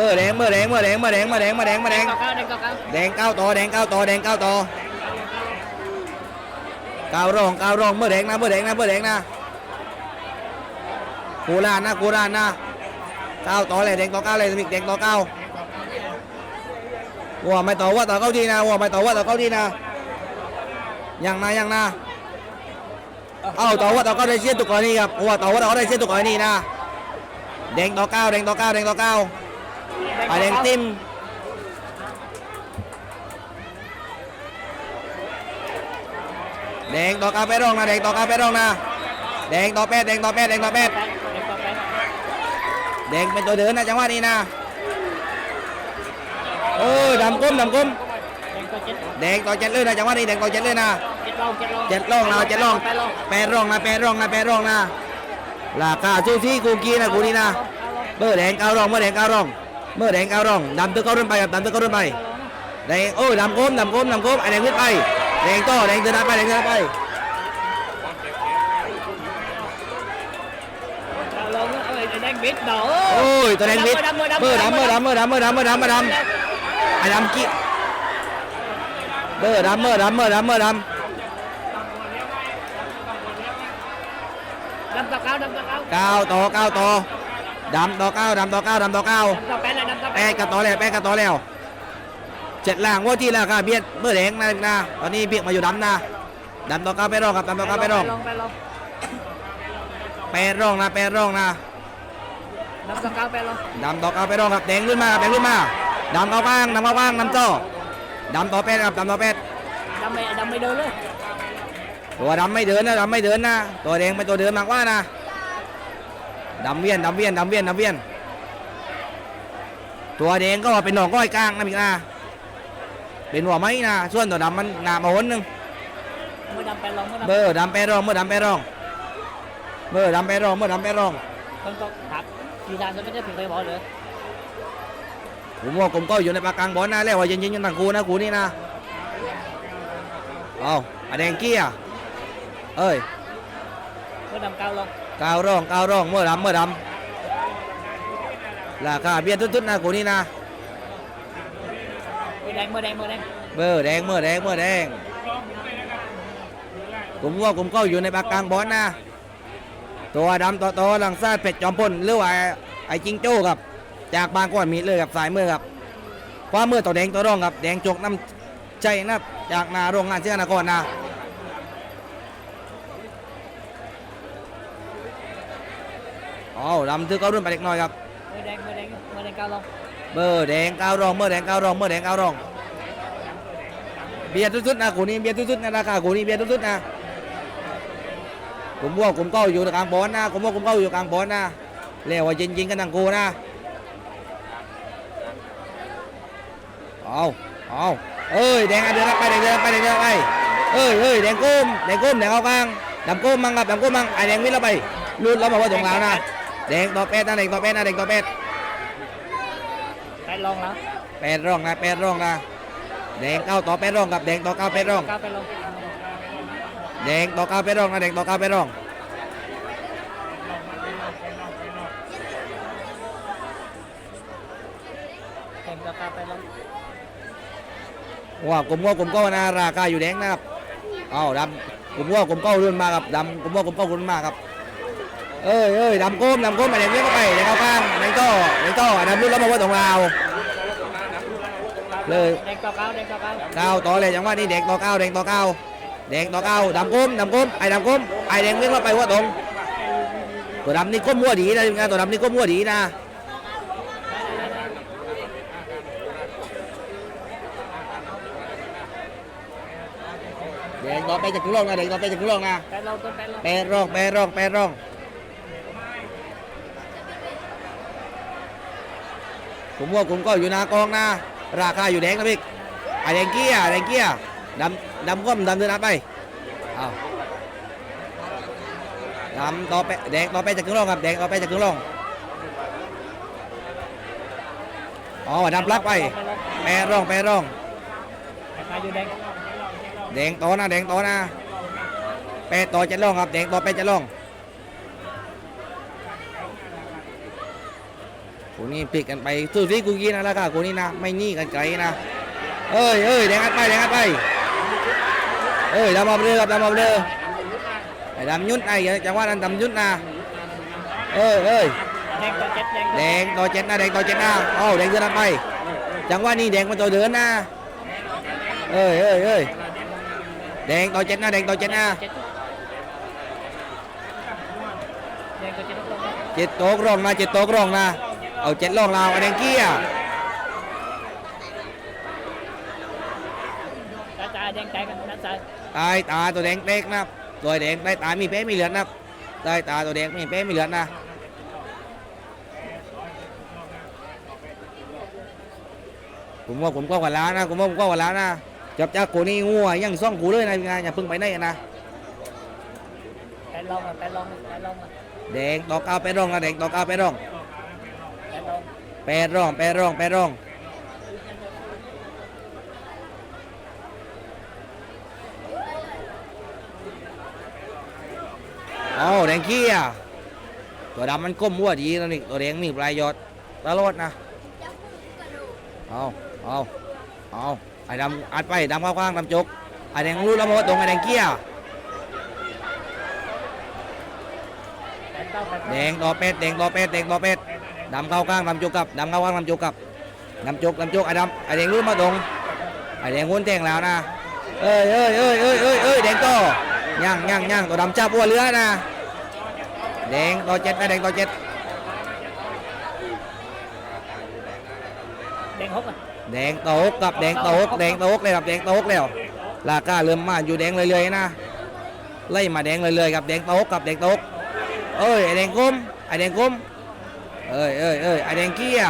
เบอร์แดงเบอร์แดงเบอร์แดงเบอร์แดงเบอร์แดงเบอร์แดงเบอร์แดงเก้าเก้าแดงเก้าเก้าแดงเก้าต่อแดงเก้าต่อแดงเก้าต่อเก้ารองเก้ารองเบอร์แดงนะเบอร์แดงนะเบอร์แดงนะกูรานนะกูรานนะเก้าต่อเลยแดงต่อเก้าเลยมิกแดงต่อเก้าวัวไม่ต่อว่าต่อเก้าทีนะวัวไม่ต่อว่าต่อเก้าทีนะยังนะยังนะเอ้าต่อว่าต่อเก้าได้เชียนตุกกรณีครับวัวต่อว่าต่อเก้าได้เชียนตุกกรณีนะแดงต่อเก้าแดงต่อเก้าแดงต่อเก้า ไปแดงติ้มแดงต่อกาไปรองนะแดงต่อกาไปรองนะแดงต่อแปดแดงต่อแปดแดงต่อแปดแดงเก้าแปดแดงเป็นตัวเดินนะจังหวะนี้นะเออดำก้มดำก้มแดงต่อเจ็ดเลยนะจังหวะนี้แดงต่อเจ็ดเลยนะเจ็ดลองเจ็ดลองเร่องนะเจ็ดร่องแปดลองแปดร่องนะแปดร่องนะแปดร่องนะราคาซูซี่กูกีนะกูนี่นะเบอร์แดงเก้าร่องเบอร์แดงเก้าร่อง เบอร์แดงเก้าร่องดำตัวเก้ารุ่นไปครับดำตัวเก้ารุ่นไปแดงโอ้ยดำก้มดำก้มดำก้มไอแดงขึ้นไปแดงต่อแดงเดินหน้าไปแดงเดินหน้าไปโอ้ยตัวแดงมิดเบอร์ดำเบอร์ดำเบอร์ดำเบอร์ดำเบอร์ดำเบอร์ดำไอ้ดำกี้เบอร์ดำเบอร์ดำเบอร์ดำเบอร์ดำดำเก้าเก้าดำเก้าเก้าเก้าต่อเก้าต่อ ดำต่อเก้าดำต่อเก้าดำต่อเก้าดำเก้าแปดเลยดำเก้าแปแปดดกับต่อแล้วแปดกับต่อแล้วเจ็ดล่างว่าที่ราคาเบียดเบอร์แดงนะนะตอนนี้เบียดมาอยู่ดำนะดำต่อเก้าไปรองครับดำต่อเก้าไปรองลองไปลองแปดรองนะแปดรองนะดำเก้าเก้าแปดลองดำต่อเก้าไปรองครับแดงขึ้นมาแดงขึ้นมาดำเข้าบ้างดำเข้าบ้างดำจ่อดำต่อแปดครับดำต่อแปดดำไม่ดำไม่เดินเลยตัวดำไม่เดินนะดำไม่เดินนะตัวแดงเป็นตัวเดินมากกว่านะ ดำเวียนดำเวียนดำเวียนดำเวียน ตัวแดงก็เป็นหนองก้อยกลางนะพี่นะเป็นหัวไม้นะส่วนตัวดำมันหนามาหนหนึ่งเมื่อดำแปดลองเมื่อดำเบอร์ดำไปรองเมื่อดำไปรองเบอร์ดำไปรองเมื่อดำไปรองต้องต้องถักทีทางจะไม่ได้ผิดไปบอกเลยผมว่าผมก็อยู่ในปากกลางบอลนะแล้วว่าเย็นๆยังต่างกูนะกูนี่นะเอาอะแดงเกี้ยเอ้ยเมื่อดำเก้าลอง กาวร่องกาวร่องเมื่อดำเมื่อดำราคาเบี้ยทุดๆนะกูนี่นะเมื่อแดงเมื่อแดงเมื่อแดงเบอร์แดงเมื่อแดงเมื่อแดงผมว่าผมก็อยู่ในปากกลางบอลนะ ตัวดำตัวโตหลังซาดเป็ดจอมพลหรือว่าไอ้ไอ้จิงโจ้ครับ จากบางกวนมีเลยกับสายมือครับความมือตัวแดงตัวร่องครับแดงจกน้ำใจนะครับจากนาโรงงานเชื่อนครนะ อาดำถือเขารุ่นไปเล็กน้อยครับเมื่อแดงเมื่อแดงเมื่อแดงเก้าลองเบอร์แดงเก้ารองเบอร์แดงเก้ารองเบอร์แดงเก้ารอง เบียร์สุดๆนะกูนี่เบียร์สุดๆนะราคากูนี่เบียร์สุดๆนะผมว่าผมก็อยู่กลางบอลนะผมว่าผมก็อยู่กลางบอลนะเรียกว่าจริงๆกันทางกูนะเอาเอาเอ้ยแดงอะเดินไปแดงเดินไปแดงเดินไปเอ้ยเอ้ยแดงก้มแดงก้มแดงเอากลางดำก้มมั่งครับดำก้มมั่งไอ้แดงวิ่งแล้วไปลุดแล้วมาว่าตรงกลางนะ แดงต่อเป็ดนะแดงต่อเป็ดนะแดงต่อเป็ดแปดลองแล้วแปดร่องนะแปดร่องนะแดงเก้าต่อแปดร่องกับแดงต่อเก้าแปดร่องเก้าแปดลองแดงต่อเก้าแปดร่องนะแดงต่อเก้าแปดร่องแดงเก้าเก้าแปดลองว่ากลมว่ากลมก็นะราคาอยู่แดงนะครับเอาดำกลมว่ากลมก็รุ่นมาครับดำกลมว่ากลมก็รุ่นมาครับ เอ้ยเอ้ยดำก้มดำก้มไอ้แดงเลี้ยงเข้าไปแดงเข้าข้างแดงต่อแดงต่อไอ้ดำรุ่นแล้วมาว่าตรงเราเลยแดงเก้าเก้าแดงเก้าเก้าเก้าต่อเลยจังหวะนี้แดงต่อเก้าแดงต่อเก้าแดงต่อเก้าดำก้มดำก้มไอ้ดำก้มไอ้แดงเลี้ยงเข้าไปว่าตรงตัวดำนี่ก้มมั่วดีนะตัวดำนี่ก้มมั่วดีนะแดงต่อไปจากกุลงนะแดงต่อไปจากกุลงนะแปดลองต้นแปดลองแปดร่องแปดร่องแปดร่อง ผมว่าผมก็อยู่นากองนะ ราคาอยู่แดงนะพี่ไอแดงเกี้ยแดงเกี้ยดำดำก้มดำเดินหน้าไปเอาดำต่อไปแดงต่อไปจากกุลงครับแดงต่อไปจากกุลงอ๋อดำรับไปแปดร่องแปดร่องราคาอยู่แดงแดงโตนะแดงโตนะแปดโตจะล่องครับแดงโตแปจะล่อง กูนี่พลิกกันไปสู้ที่กูกินนะแล้วก็กูนี่นะไม่นี่กันไกลนะเอ้ยเอ้ยแดงอัดไปแดงอัดไปเอ้ยดำมาเรือครับดำมาเรือไอ้ดำยุดไอ้จังหวะนั้นดำยุดนะเอ้ยเอ้ยแดงตัวเจ็ดแดงแดงต่อเจ็ดนะแดงต่อเจ็ดนะเอ้าแดงเดินอัดไป จังหวะนี้แดงมันตัวเดินนะเอ้ยเอ้ยเอ้ยแดงต่อเจ็ดนะแดงต่อเจ็ดนะเจ็ดตัวเจ็ดลงเจ็ดโต๊ะรองนะเจ็ดโต๊ะรองนะ เอาเจ็ดรองเราไอ้แดงเกี้ยกระจายแดงใจกันกระจายตายตาตัวแดงเต็กนะครับตัวแดงใต้ตามีแป้มีเหลือดนะครับใต้ตาตัวแดงมีแป้มีเหลือดนะผมว่าผมก็กว่าล้านนะผมว่าผมก็กว่าล้านนะจับจากกูนี่งัวยังซ่องกูเลยนะงานอย่าเพิ่งไปไหนนะแปดลงอะแปดลงแปดลงอะแดงต่อเก้าแปดร่องนะแดงต่อเก้าแปดร่องแปดลงแปดร่องแปดร่องแปดร่องเอาแดงขี้อะตัวดำมันก้มหัวดีแล้วนี่ตัวแดงมีปลายยอดตลอดนะเอาเอาเอาไอ้ดำอัดไปดำข้างๆดำจกไอ้แดงรู้แล้วว่าตรงไอ้แดงเกี้ยแปดเก้าแปดแดงต่อเป็ดแดงต่อเป็ดแดงต่อเป็ด ดำเข้าข้างดำจกกับดำเข้าข้างดำจกกับดำจกดำจกไอ้ดำไอ้แดงรู้มาตรงไอ้แดงวนแทงแล้วนะเอ้ยเอ้ยเอ้ยเอ้ยเอ้ยเอ้ยแดงต่อย่างย่างย่างตัวดำจับวัวเรือนะแดงต่อเจ็ดนะแดงต่อเจ็ดแดงหกอะแดงต่อหกกับแดงต่อหกแดงต่อหกเลยครับแดงต่อหกแล้วราคาเริ่มมาอยู่แดงเลยๆนะไล่มาแดงเลยๆกับแดงต่อหกกับแดงต่อหกเอ้ยไอ้แดงก้มไอ้แดงก้ม เอ้ยเอ้ยเอ้ยไอ้แดงเกี้ย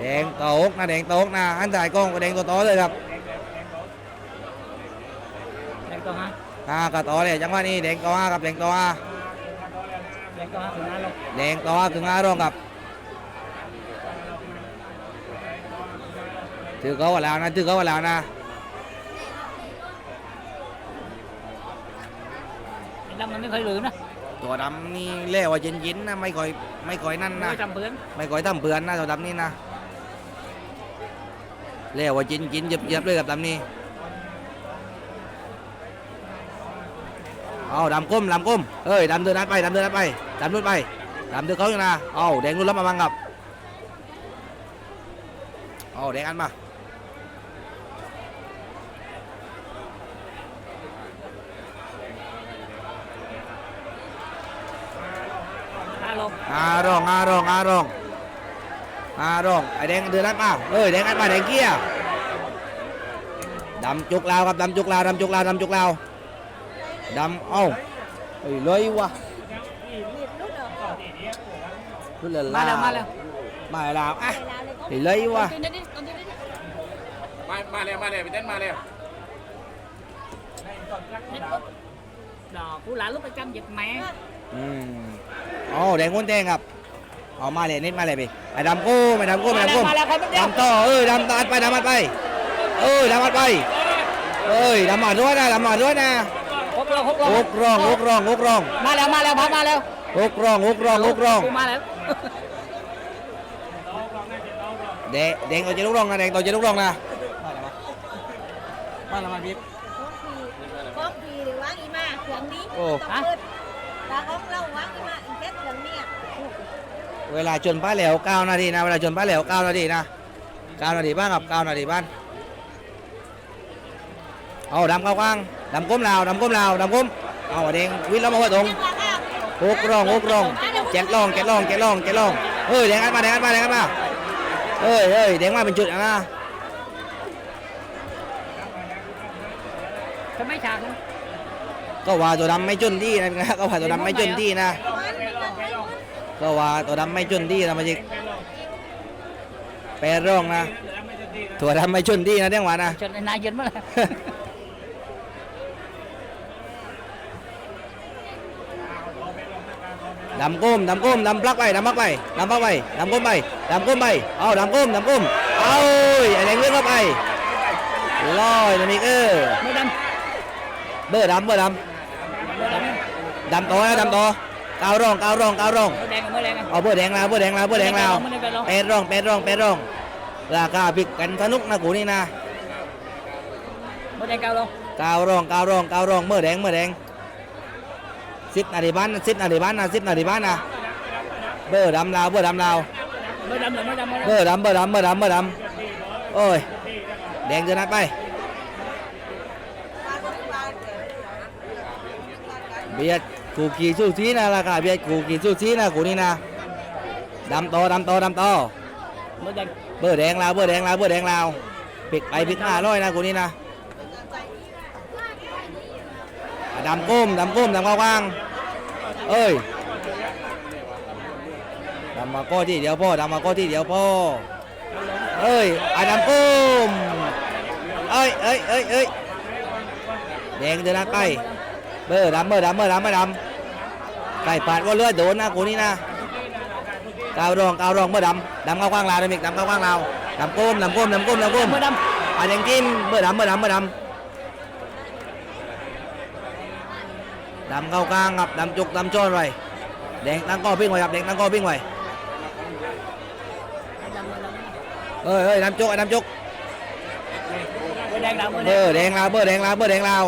แดงต่อหกนะแดงต่อหกนะอันถ่ายกล้องก็แดงต่อต่อเลยครับแดงตัวห้าห้ากับต่อเลยจังหวะนี้แดงต่อห้ากับแดงต่อห้าแดงตัวห้าถึงห้าลงแดงต่อห้าถึงห้ารองครับถือเขาว่าแล้วนะถือเขาว่าแล้วนะ ไอ้ดำมันไม่เคยลืมนะตัวดำนี่เล่ว่าเย็นๆนะไม่ค่อยไม่ค่อยนั่นไม่นะเคยจำเพื่อนไม่ค่อยทำเปือนนะตัวดำนี่นะเล่ว่าเย็นๆเย็บๆเลยกับดำนี่เอาดำก้มดำก้มเอ้ยดำเดินนัดไปดำเดินนัดไปดำนุดไปดำเดินเขาอยู่นะเอาแดงรุ่นรับมาบังกับเอาแดงอันมา ห้าลงอารองอารองอารองอารองไอแดงเดินนัดมาเอ้ยแดงอันมาแดงเกี้ยดำจุกลาวครับดำจุกลาวดำจุกลาวดำจุกลาวดำเอ้าเอ้ยเลยวะรุ่นเลยมาแล้วมาแล้วมาแล้วอะเฮ้ยเลยวะมามาแล้วมาแล้วพี่เต้นมาแล้วดอกกูหลาน ลูกประจำหยิบแม่อืมเอ๋อแดงคนแดงครับเอามาเลยนิดมาเลยไปไอ้ดำโก้ไอ้ดำโก้ไอ้ดำโก้มาแล้วครับเดียวดำต่อเอ้ยดำตัดไปดำมัดไปเอ้ยดำมัดไปเอ้ยดำมัดด้วยนะดำมัดด้วยนะหกลงหกลงหกร่องหกร่องหกร่องมาแล้วมาแล้วพับมาแล้วหกร่องหกร่องหกร่องกูมาแล้วแดงแดงต่อเจ็ดลูกร่องนะแดงต่อเจ็ดลูกร่องนะมาแล้วมาพี่ có gì thì quán y ma chuyện đi Ồ. Tập Hả? lên. là con lâu quán y ma ăn tết lần nè เวลาชนป้าเหลวเก้านาทีนะเวลาชนป้าเหลวเก้านาทีนะเก้านาทีบ้างครับเก้านาทีบ้านเอาดำเข้าข้างดำก้มลาวดำก้มลาวดำก้มเอาแดงวิ่งแล้วมาหัวตรง Chắc là cao หกร่องหกร่องเจ็ดร่องเจ็ดร่องเจ็ดร่องเจ็ดร่องเอ้ยแดงอันมาแดงอันมาแดงอันมาเอ้ยเอ้ยแดงมาเป็นจุดอะนะทำไมฉากนั้น ก็ว่าตัวดำไม่จนที่นะก็ว่าตัวดำไม่จนที่นะ quán đi con thấy quán ก็ว่าตัวดำไม่จนที่นะมาจิกแปรร่องนะตัวดำไม่จนที่นะเรื่องหวานนะจนไอ้นายเย็นมาแล้วดำก้มดำก้มดำปลักไปดำปลักไปดำปลักไปดำก้มไปดำก้มไปเอาดำก้มดำก้มเอาไอ้แดงเลื่อนเข้าไปลอยนะมิกเออไม่ด เบอร์ดำเบอร์ดำไม่ดำำเบดำโตนะดำโตก้าวร่องก้าวร่องก้าวร่องเมื่อแดงกับเมื่อแดงกันเอาเบอร์แดงลาวเบอร์แดงลาวเบอร์แดงลาวมันได้ไปลองเป็ดร่องเป็ดร่องเป็ดร่องราคาพริกกันสนุกนะกูนี่นะเมื่อแดงเก้าลงก้าวร่องก้าวร่องก้าวร่องเมื่อแดงเมื่อแดงสิบนาทีบ้านสิบนาทีบ้านนะสิบนาทีบ้านนะเบอร์ดำลาวเบอร์ดำลาวเมื่อดำหรือเมื่อดำเมื่อเบอร์ดำเบอร์ดำเบอร์ดำเบอร์ดำโอ้ยแดงจะนัดไป เบียดกูกี่สู้ซีนะราคาเบียดกูกี่สู้ซีนะกูนี่นะดำโตดำโตดำโตเมื่อแดงเบอร์แดงลาวเบอร์แดงลาวเบอร์แดงลาวปิกไปปิกมาร้อยนะกูนี่นะอะดำก้มดำก้มดำกว้างๆเอ้ยดำมาก้อที่เดียวพ่อดำมาก้อที่เดียวพ่อเอ้ยอะดำก้มเอ้ยเอ้ยเอ้ยเอ้ยแดงเดินหน้าไป เบอร์ดำเบอร์ดำเบอร์ดำเบอร์ดำไก่ปาดก็เลือดโดนนะกูนี่นะกาวรองกาวรองเบอร์ดำดำเข้ากว้างลาวดำอีกดำเข้ากว้างลาวดำก้มดำก้มดำก้มดำก้มเมื่อดอะแดงกินเบอร์ดำเบอร์ดำเบอร์ดำดำเข้ากลางครับดำจุกดำโจนไว้แดงตั้งก้อปิ้งไว้ครับแดงตั้งก้อปิ้งไว้ำดำเมื่อดำเฮ้ยเฮ้ยดำจุกไอ้ดำจุกเมื่อแดงดำเมื่อเบแดองร์แดงลาวเบอร์แดงลาวเบอร์แดงลาว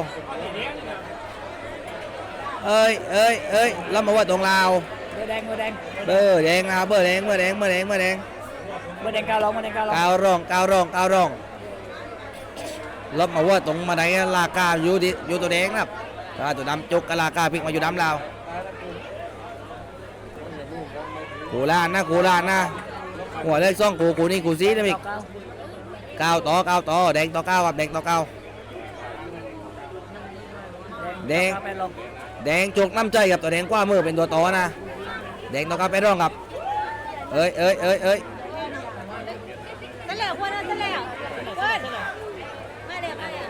เอ้ยเอ้ยเอ้ยแล้วมาว่าตรงลาวเมื่อแดงเมื่อแดงเบอร์แดงลาวเบอร์แดงเบอร์แดงเบอร์แดงเบอร์แดงเมื่อแดงเก้าลงเมื่อแดงเก้าลงกาวร่องกาวร่องกาวร่องลบมาว่าตรงมาไหนลากาอยู่ดิอยู่ตัวแดงนะครับถ้าตัวดำจุกกับลากาพลิกมาอยู่ดำลาวกูลานนะกูลานนะหัวเลขซ่องกูกูนี่กูซีนะมิกเก้าเก้าต่อเก้าต่อแดงต่อเก้าครับแดงต่อเก้าแดงไปลง แดงจกน้ำใจกับตัวแดงกว่ามือเป็นตัวต่อนะ แดงต่อเก้าไปร่องครับ เอ้ยเอ้ยเอ้ยเอ้ยนั่นแหละวรนั่นแหละเกินมาเดี๋ยวมาเดี๋ยว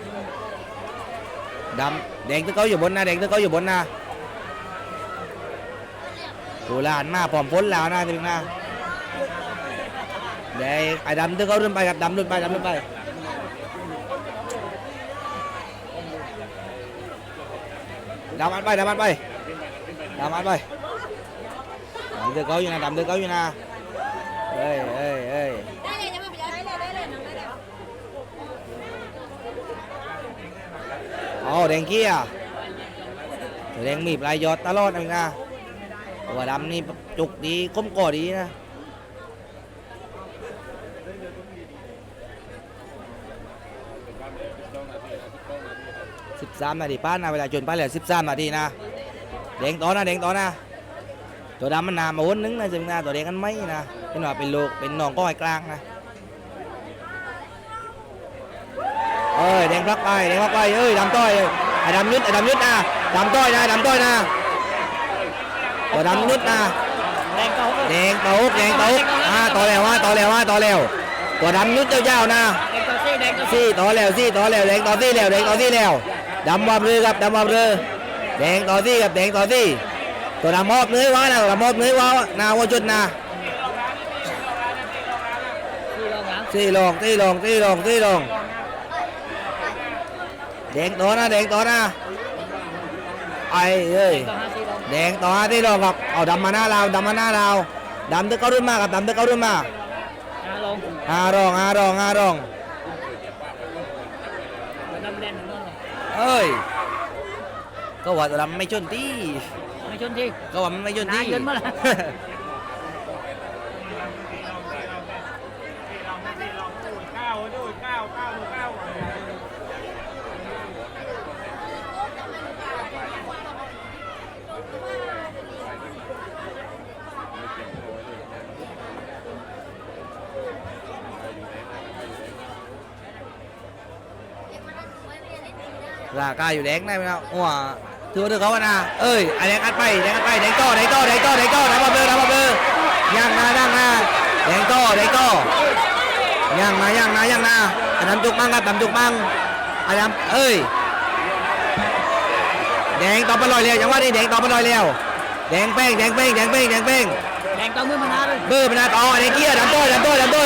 ดำแดงตัวเขาอยู่บนนะแดงตัวเขาอยู่บนนะกูลานมาพร้อมพ้นแล้วนะถึงนะแดงไอ้ดำตัวเขารุ่นไปครับดำรุ่นไปดำรุ่นไป ดำอันไปดำอันไปดำอันไปดำตัวเขาอยู่นะดำตัวเขาอยู่นะเอ้ยเอ้ยเอ้ยได้เลยจะมาได้เลยได้เลยน้องได้เลยอ๋อแดงเกี้ยแดงมีปลายยอดตลอดนะนะตัวดำนี่จุกดีก้มก่อดีนะ สิบสามนาทีป้านนะเวลาจนไปแล้วสิบสามนาทีนะแดงต่อนะแดงต่อนะ ตัวดำมันหนามาวนนึงนะจึงนะตัวแดงกันไม่นะเป็นว่าเป็นโลกเป็นหนองก้อยกลางนะเอ้ยแดงพลักไปแดงพลักไปเอ้ยดำต้อยไอ้ดำยุดไอ้ดำยุดนะดำต้อยนะดำต้อยนะตัวดำยุดนะแดงเก้าแดงตกแดงตกอ่าต่อแล้วว่าต่อแล้วว่าต่อแล้วตัวดำยุดยาวๆนะแดงเก้าซี่แดงเก้าซี่ซี่ต่อแล้วซี่ต่อแล้วแดงต่อซี่แล้วแดงต่อซี่แล้ว ดำวับเรือครับดำวับเรือแดงต่อซี่ครับแดงต่อซี่ตัวดำมอบเนื้อวะนะตัวดำมอบเนื้อวะนาวัวจุดนะซี่ลงหลังซี่ลงซี่ลงซี่ลงซี่ลงแดงต่อนะแดงต่อนะไอ้เอ้ยเก้าห้าซี่ลงแดงต่อที่ลงครับเอาดำมาหน้าเราดำมาหน้าเราดำตึกเขารุ่นมากครับดำตึกเขารุ่นมาห้าลงหารองหารองหารอง น้ำแดงหนึ่งนั่นเลย เอ้ย ก็ว่าตัวดำไม่ชนที่ ไม่ชนที่ก็ว่ามันไม่ชนที่นายเกินมาละรา คาอยู่แดงได้ไหมครับหัวถือว่าถือเขาอะนะเอ้ยไอ้แดงอัดไปแดงอัดไปแดงโต้แดงโต้แดงโต้แดงโต้ทำมาเบอร์ทำมาเบอร์ย่างนาย่างนาแดงโต้แดงโต้ย่างนาย่างนาย่างนาไอ้ดำจุกมั่งครับดำจุกมั่งไอ้ดำเอ้ยแดงต่อไปลอยเร็วอย่างว่านี่แดงต่อไปลอยเร็วแดงแป้งแดงแป้งแดงแป้งแดงแป้งแดงเก้ามือมานาเลยเบอร์เป็นอะไรต่อไอ้เกี้ยดำโต้ดำโต้ดำโต้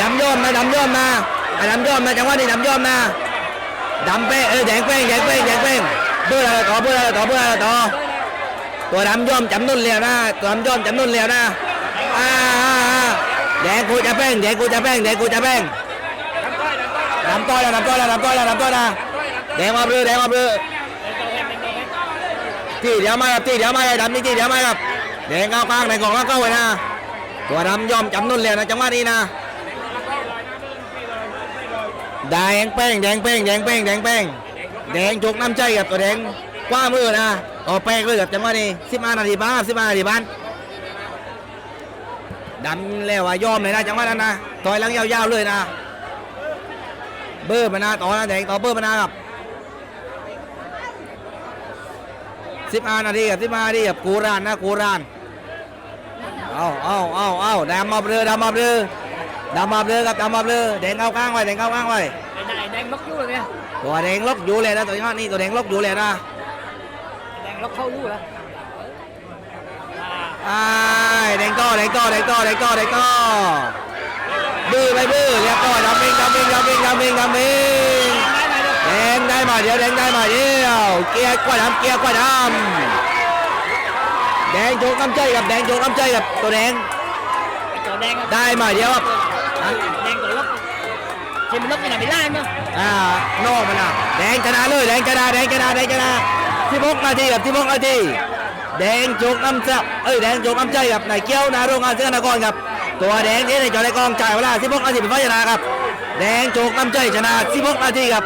ดำย้อมมาดำย้อมมาไอ้ดำย้อมมาจังหวะนี้ดำย้อมมา ดำเป้งเออแดงเป้งแดงเป้งแดงเป้งเบอร์อะไรต่อเบอร์อะไรต่อเบอร์อะไรต่อตัวดำย่อมจำนุ่นแล้วนะตัวดำย่อมจำนุ่นแล้วนะอ่าแดงกูจะแป้งแดงกูจะแป้งแดงกูจะแป้งดำต้อยแล้วดำต้อยแล้วดำต้อยแล้วดำต้อยนะแดงมาเบลอแดงมาเบลอที่เดี๋ยวมาครับที่เดี๋ยวมาไอ้ดำนี่ที่เดี๋ยวมาครับแดงเข้ากลางแดงกองแล้วเข้าไว้นะตัวดำย่อมจำนุ่นแล้วนะจังหวะนี้นะ แดงแป้งแดงแป้งแดงแป้งแดงแป้งแดงจกน้ำใจกับตัวแดงกว้ามือนะต่อแป้งเลยกับจังหวะนี้สิบห้านาทีบ้านสิบห้านาทีบ้านดำแล้วว่ายอมเลยนะจังหวะนั้นนะต่อยลังยาวๆเลยนะเบอร์มานาต่อนะแดงต่อเบอร์มานาครับสิบห้านาทีกับสิบห้านาทีกับกูรานนะกูรานเอาเอาเอาเอาดำมาเบลอดำมาเบลอดำมาเบลอครับดำมาเบลอแดงเข้าข้างไว้แดงเข้าข้างไว้ งล็อกอยู่เลยเนี่ยตัวแดงล็อกอยู่เลยนะตัวนี้นี่ตัวแดงล็อกอยู่เลยนะแดงล็อกเข้าลู่แล้วอ่าไอ้ายแดงก็แดงก็แดงก็แดงก็แดงก็บื้อไปบื้อเรียบร้อยดำเองดำเองดำเองดำเองดำเองได้ไหมเดี๋ยวแดงได้มาเดียวแดงได้มาเดียวเกียร์กว่าดำเกียร์กว่าดำแดงโจกน้ำใจกับแดงโจกน้ำใจกับตัวแดงไอ้ตัวแดงครับได้มาเดียวครับแดง ตัวล็อกที่มันล็อกยังไงไม่ได้มั้งอ่านอกมันอะแดงชนะเลยแดงชนะแดงชนะแดงชนะที่บกนาทีกับที่บกนาทีแดงโจกน้ำใจเอ้ยแดงโจกน้ำใจกับนายเกี้ยวนาโรงงานเสื้อนครครับตัวแดงที่ในจอในกองจ่ายเวลาที่บกนาทีเป็นฝ่ายชนะครับแดงโจกน้ำใจชนะที่บกนาทีครับ